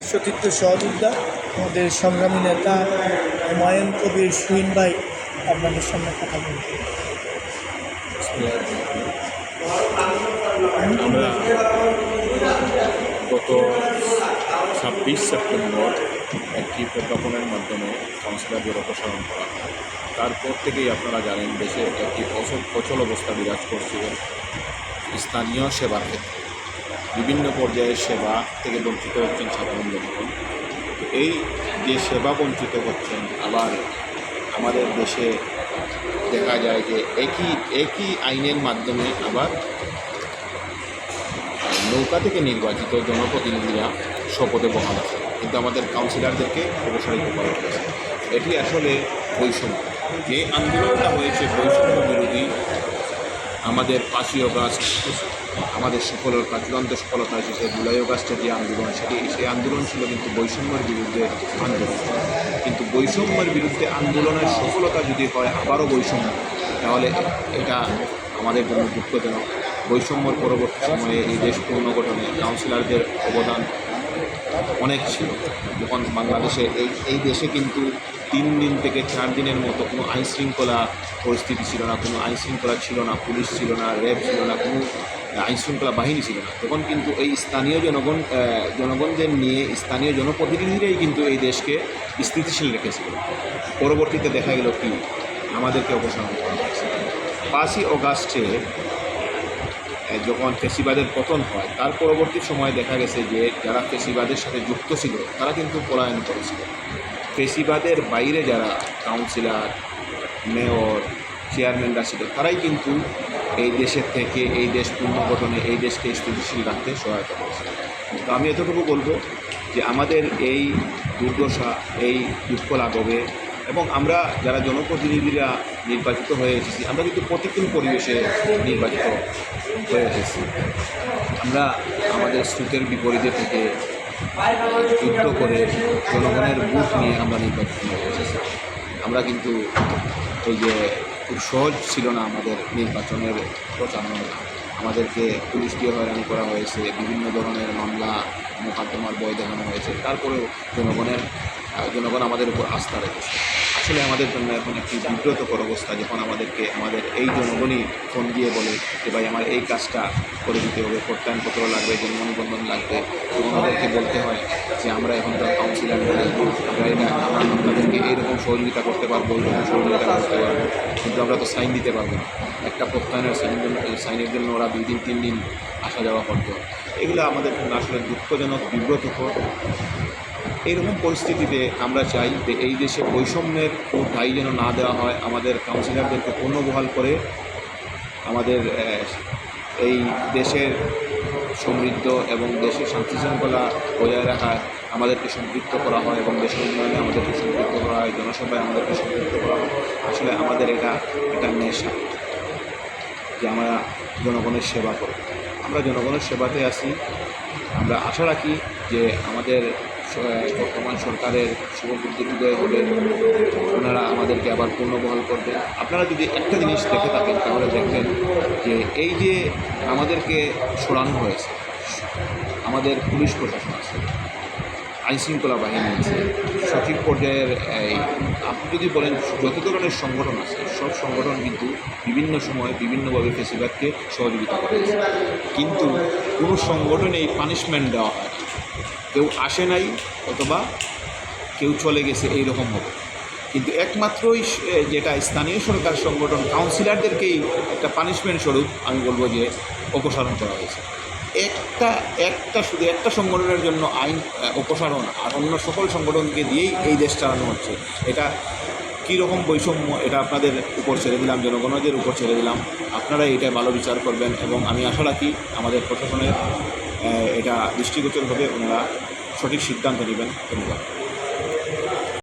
সতীর্থ সহযোদ্ধা, আমাদের সংগ্রামী নেতা হুমায়ুন কবির সুইন ভাই আপনাদের সামনে কথা বলবেন আমরা গত ছাব্বিশ সেপ্টেম্বর একটি প্রজ্ঞাপনের মাধ্যমে কাউন্সিলরদের অপসারণ করা হয়। তারপর থেকেই আপনারা জানেন দেশে একটি অচল অবস্থা বিরাজ করছিল স্থানীয় সেবার ক্ষেত্রে। বিভিন্ন পর্যায়ের সেবা থেকে বঞ্চিত হচ্ছেন সাধারণ জনগণ। তো এই যে সেবা বঞ্চিত হচ্ছেন, আবার আমাদের দেশে দেখা যায় যে একই একই আইনের মাধ্যমে আবার নৌকা থেকে নির্বাচিত জনপ্রতিনিধিরা শপথে বহাল আছে। কিন্তু আমাদের কাউন্সিলরদেরকে অবসরিত করা হয়েছে। এটি আসলে বৈষম্য। যে আন্দোলনটা হয়েছে বৈষম্য বিরোধী আমাদের পাঁচই অগাস্ট আমাদের সফলতা, চূড়ান্ত সফলতা এসেছে জুলাই অগাস্টের যে আন্দোলন, সেটি সেই আন্দোলন ছিল কিন্তু বৈষম্যের বিরুদ্ধে আন্দোলন। কিন্তু বৈষম্যের বিরুদ্ধে আন্দোলনের সফলতা যদি হয়, আবারও বৈষম্য, তাহলে এটা আমাদের জন্য দুঃখজনক। বৈষম্যর পরবর্তী সময়ে এই দেশ পুনর্গঠনে কাউন্সিলরদের অবদান অনেক ছিল। যখন বাংলাদেশে এই এই দেশে কিন্তু তিন দিন থেকে চার দিনের মতো কোনো আইনশৃঙ্খলা পরিস্থিতি ছিল না, কোনো আইনশৃঙ্খলা ছিল না, পুলিশ ছিল না, র্যাব ছিল না, কোনো আইনশৃঙ্খলা বাহিনী ছিল না। তখন কিন্তু এই স্থানীয় জনগণ জনগণদের নিয়ে স্থানীয় জনপ্রতিনিধিরাই কিন্তু এই দেশকে স্থিতিশীল রেখেছিল। পরবর্তীতে দেখা গেল কি? আমাদেরকে অপসারণ করা হয়েছে। পাঁচই অগাস্টে যখন ফেসিবাদের পতন হয়, তার পরবর্তী সময়ে দেখা গেছে যে, যারা ফেসিবাদের সাথে যুক্ত ছিল, তারা কিন্তু পলায়ন করেছিল। ফেসিবাদের বাইরে যারা কাউন্সিলর, মেয়র, চেয়ারম্যানরা ছিল, তারাই কিন্তু এই দেশের থেকে, এই দেশ পুনর্গঠনে, এই দেশকে স্থিতিশীল রাখতে সহায়তা করেছে তো আমি এতটুকু বলব যে, আমাদের এই দুর্দশা, এই দুঃখ লাঘবে এবং আমরা যারা জনপ্রতিনিধিরা নির্বাচিত হয়ে এসেছি। আমরা কিন্তু প্রতিকূল পরিবেশে নির্বাচিত হয়ে এসেছি। আমরা আমাদের স্রোতের বিপরীতে থেকে যুদ্ধ করে জনগণের বুথ নিয়ে আমরা নির্বাচিত হয়ে এসেছি। আমরা কিন্তু এই যে খুব সহজ ছিল না আমাদের নির্বাচনের প্রচারণা। আমাদেরকে পুলিশ দিয়ে হয়রানি করা হয়েছে, বিভিন্ন ধরনের মামলা, মোকদ্দমার বয় দেখানো হয়েছে। তারপরেও জনগণের জনগণ আমাদের উপর আস্থা রেখেছে। আসলে আমাদের জন্য এখন একটি বিব্রতকর অবস্থা যখন আমাদেরকে, আমাদের এই জনগণই ফোন দিয়ে বলে যে, ভাই, আমার এই কাজটা করে দিতে হবে, প্রত্যয়নপত্র লাগবে, জন্মনিবন্ধন লাগবে। আমাদেরকে বলতে হয় যে, আমরা এখন তো কাউন্সিলার আমরা এটা, আমরা আপনাদেরকে এইরকম সহযোগিতা করতে পারব, এইরকম সহযোগিতা করতে পারব, কিন্তু আমরা তো সাইন দিতে পারব না। একটা প্রত্যয়নের সাইন সাইনের জন্য ওরা দুই দিন, তিন দিন আসা যাওয়া করতে। হয় এগুলো আমাদের জন্য আসলে দুঃখজনক, বিব্রতকর। এইরকম পরিস্থিতিতে আমরা চাই যে এই দেশে বৈষম্যের কোনো দায়ী যেন না দেওয়া হয়, আমাদের কাউন্সিলরদেরকে পুনর্বহাল করে আমাদের এই দেশের সমৃদ্ধ এবং দেশের শান্তি শৃঙ্খলা বজায় রাখায় আমাদেরকে সম্পৃক্ত করা হয় এবং দেশের উন্নয়নে আমাদেরকে সম্পৃক্ত করা হয়, জনসভায় আমাদেরকে সম্পৃক্ত করা হয়। আসলে আমাদের এটা একটা নেশা যে আমরা জনগণের সেবা করি। আমরা জনগণের সেবাতে আছি। আমরা আশা রাখি যে আমাদের বর্তমান সরকারের শুভবুদ্ধি উদয় হবে ওনারা আমাদেরকে আবার পুনর্বহাল করবেন আপনারা যদি একটা জিনিস দেখে থাকেন, তাহলে দেখবেন যে এই যে আমাদেরকে সরানো হয়েছে, আমাদের পুলিশ প্রশাসন আছে, আইনশৃঙ্খলা বাহিনী আছে, সঠিক পর্যায়ের এই, আপনি যদি বলেন যত ধরনের সংগঠন আছে, সব সংগঠন কিন্তু বিভিন্ন সময় বিভিন্নভাবে ফেসিবাদকে সহযোগিতা করেছে কিন্তু কোনো সংগঠনেই পানিশমেন্ট দেওয়া হয় কেউ আসে নাই অথবা কেউ চলে গেছে এই রকম হবে কিন্তু একমাত্রই যেটা স্থানীয় সরকার সংগঠন কাউন্সিলরদেরকেই একটা পানিশমেন্ট স্বরূপ আমি বলব যে অপসারণ করা হয়েছে। একটা একটা শুধু একটা সংগঠনের জন্য আইন অপসারণ আর অন্য সকল সংগঠনকে দিয়েই এই দেশ চালানো হচ্ছে। এটা কী রকম বৈষম্য এটা আপনাদের উপর ছেড়ে দিলাম, জনগণদের উপর ছেড়ে দিলাম। আপনারা এটা ভালো বিচার করবেন এবং আমি আশা রাখি আমাদের প্রশাসনের এটা দৃষ্টিগোচর হবে ওনারা সঠিক সিদ্ধান্ত নেবেন। ধন্যবাদ।